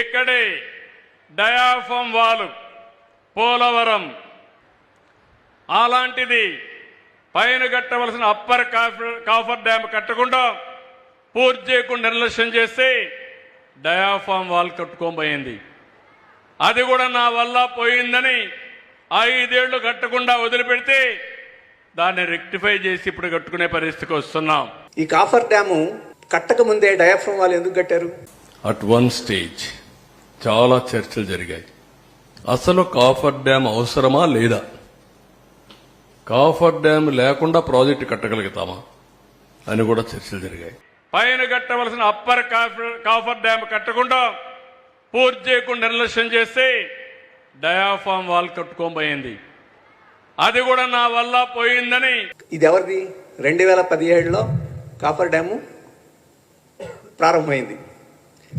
ఇక్కడే డయాఫమ్ వాలు పోలవరం. అలాంటిది పైన కట్టవలసిన అప్పర్ కాఫర్ కాఫర్ డ్యామ్ కట్టకుండా పూర్తి చేయకుండా నిర్లక్ష్యం చేస్తే డయాఫామ్ వాల్ కట్టుకోబోయింది. అది కూడా నా వల్ల పోయిందని ఐదేళ్ళు కట్టకుండా వదిలిపెడితే దాన్ని రెక్టిఫై చేసి ఇప్పుడు కట్టుకునే పరిస్థితికి వస్తున్నాం. ఈ కాఫర్ డ్యాము కట్టక ముందే డయాఫ్రమ్ వాళ్ళు ఎందుకు కట్టారు? అట్ వన్ స్టేజ్ చాలా చర్చలు జరిగాయి. అసలు కాఫర్ డ్యామ్ అవసరమా లేదా? కాఫర్ డ్యామ్ లేకుండా ప్రాజెక్టు కట్టగలుగుతామా అని కూడా చర్చలు జరిగాయి. పైన కట్టవలసిన అప్పర్ కాఫర్ కాఫర్ డ్యామ్ కట్టకుండా పూర్తి చేయకుండా నిర్లక్ష్యం చేస్తే డయాఫామ్ వాల్ కట్టుకోబోయింది. అది కూడా నా వల్ల పోయిందని. ఇది ఎవరిది రెండు వేల పదిహేడులో కాఫర్ డ్యాము ప్రారంభమైంది.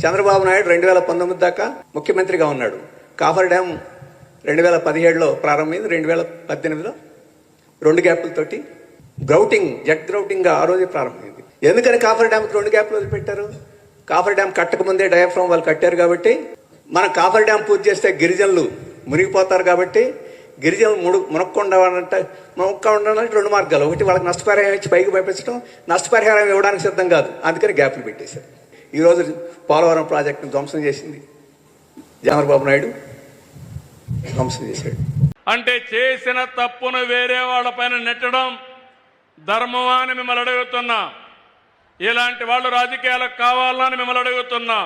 చంద్రబాబు నాయుడు రెండు వేల పంతొమ్మిది దాకా ముఖ్యమంత్రిగా ఉన్నాడు. కాఫర్ డ్యామ్ రెండు వేల పదిహేడులో ప్రారంభమైంది రెండు వేల పద్దెనిమిదిలో రెండు గ్యాపులతోటి గ్రౌటింగ్ జెట్ గ్రౌటింగ్ ఆ రోజే ప్రారంభమైంది. ఎందుకని కాఫర్ డ్యామ్కి రెండు గ్యాప్లు వదిలిపెట్టారు? కాఫర్ డ్యామ్ కట్టకముందే డయాఫ్రామ్ వాళ్ళు కట్టారు కాబట్టి మన కాఫర్ డ్యామ్ పూర్తి చేస్తే గిరిజనులు మునిగిపోతారు కాబట్టి గిరిజనులు ముడు మునక్కుండా అంటే మునక్కుండా ఉండాలంటే రెండు మార్గాలు. ఒకటి వాళ్ళకి నష్టపరిహారం ఇచ్చి పైకి పంపించడం నష్టపరిహారం ఇవ్వడానికి సిద్ధం కాదు. అందుకని గ్యాప్లు పెట్టేశారు. ఈరోజు పోలవరం ప్రాజెక్టును ధ్వంసం చేసింది చంద్రబాబు నాయుడు. ధ్వంసం చేశాడు. అంటే చేసిన తప్పును వేరే వాళ్ళపైన నెట్టడం ధర్మమా అని మిమ్మల్ని అడుగుతున్నా. ఇలాంటి వాళ్ళు రాజకీయాలకు కావాలని మిమ్మల్ని అడుగుతున్నా.